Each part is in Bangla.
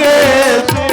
গেছে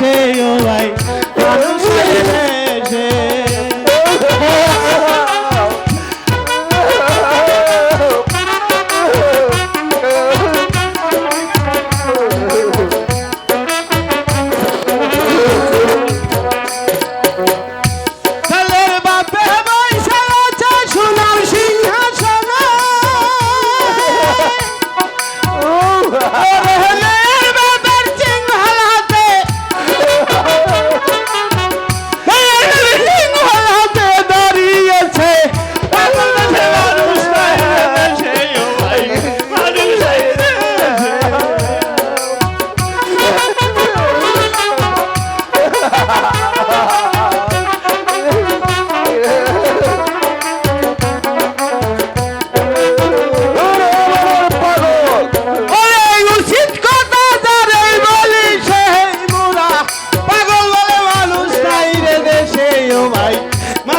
রে দেশে ও ভাই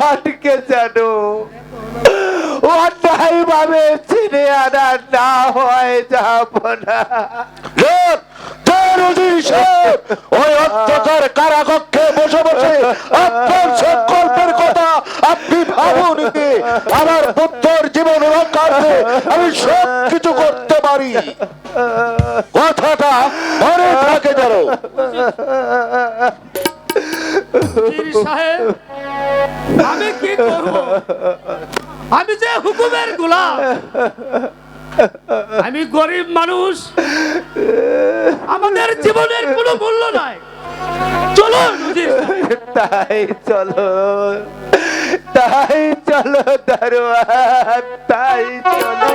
পাটকে জানো অন্যায় ভাবে চিনে আনা না হয় যাবনা লোক, তোর উজির সাহেব, ওই অত্যাচার কারাকক্ষে বসে বসে আপনার সংকল্পের কথা আপনি ভাবুন আমার পুত্রের জীবন রক্ষার্থে আমি সব কিছু করতে পারি। কথাটা মনে থাকে যেন। সাহেব আমি কি করব? আমি যে হুকুমের গোলাম। আমি গরিব মানুষ। আমাদের জীবনের কোনো মূল্য নাই। চলো তাই চলো তাই চলো দারোয়া তাই চলো।